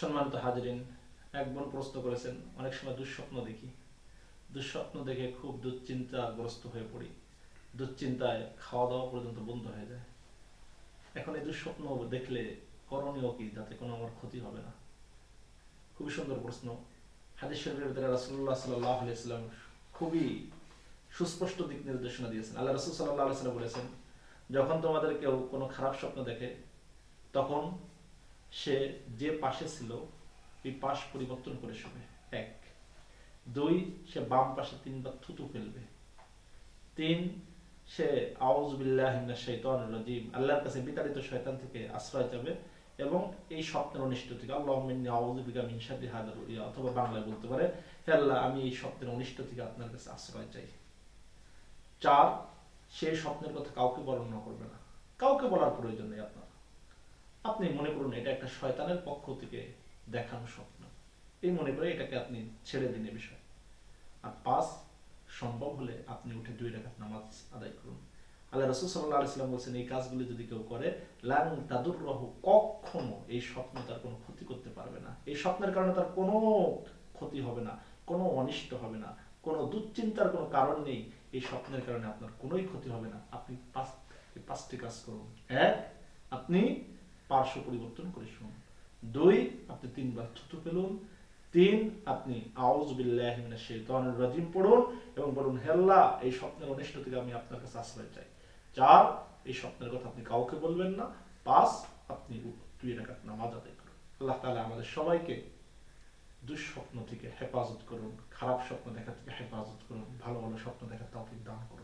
সম্মানিত হাজরিন, এক বোন প্রশ্ন করেছেন, অনেক সময় দুঃস্বপ্ন দেখি। দুঃস্বপ্ন দেখে খুব দুশ্চিন্তাগ্রস্ত হয়ে পড়ি। দুশ্চিন্তায় খাওয়া দাওয়া পর্যন্ত বন্ধ হয়ে যায়। এখন এই দুঃস্বপ্ন দেখলে করণীয় কি? যাতে কোনো আমার ক্ষতি হবে না। খুবই সুন্দর প্রশ্ন। হাদিস শরীফের ভিতরে রাসূলুল্লাহ সাল্লাল্লাহু আলাইহি সাল্লাম খুবই সুস্পষ্ট দিক নির্দেশনা দিয়েছেন। আল্লাহ রাসূল সাল্লাল্লাহু আলাইহি বলেছেন, যখন তোমাদের কেউ কোনো খারাপ স্বপ্ন দেখে, তখন সে যে পাশে ছিল, এই পাশ পরিবর্তন করে শোবে। এক। দুই, সে বাম পাশে তিনবার থুতু ফেলবে। তিন, সে রাজিম, আল্লাহর কাছে বিতাড়িত শয়তান থেকে আশ্রয় যাবে এবং এই স্বপ্নের অনিষ্ট থেকে আল্লাহ মিন্নি আউযু বিকা মিন হাদার অথবা বাংলায় বলতে পারে, হে আল্লাহ, আমি এই স্বপ্নের অনিষ্ট থেকে আপনার কাছে আশ্রয় চাই। চার সেই স্বপ্নের কথা কাউকে বর্ণনা করবে না। কাউকে বলার প্রয়োজন নেই আপনার। আপনি মনে করুন এটা একটা শয়তানের পক্ষ থেকে দেখানো স্বপ্ন। এই মনে করে এটাকে আপনি ছেড়ে দিন এ বিষয়। আর পাঁচ, সম্ভব হলে আপনি উঠে দুই রাকাত নামাজ আদায় করুন। আল্লাহ রসুল সাল্লাহ আলাইসাল্লাম বলছেন, এই কাজগুলি যদি কেউ করে, লাং তাদুর রহ কখনো এই স্বপ্ন তার কোনো ক্ষতি করতে পারবে না। এই স্বপ্নের কারণে তার কোনো ক্ষতি হবে না, কোনো অনিষ্ট হবে না, কোনো দুশ্চিন্তার কোনো কারণ নেই। এই স্বপ্নের কারণে আপনার কোনোই ক্ষতি হবে না। আপনি পাঁচ পাঁচটি কাজ করুন। এক, আপনি পার্শ্ব পরিবর্তন করে শুনুন। দুই, আপনি তিনবার থুতু ফেলুন। তিন, আপনি আউজ বিল্লাহি রাজিম পড়ুন এবং বলুন, হেল্লা, এই স্বপ্নের অনিষ্ট থেকে আমি আপনার কাছে আশ্রয় চাই। চার, এই স্বপ্নের কথা আপনি কাউকে বলবেন না। পাঁচ, আপনি দুই রাকাত নামাজ আদায় করুন। আল্লাহ তাআলা আমাদের সবাইকে দুঃস্বপ্ন থেকে হেফাজত করুন, খারাপ স্বপ্ন দেখা থেকে হেফাজত করুন, ভালো ভালো স্বপ্ন দেখার তৌফিক দান করুন।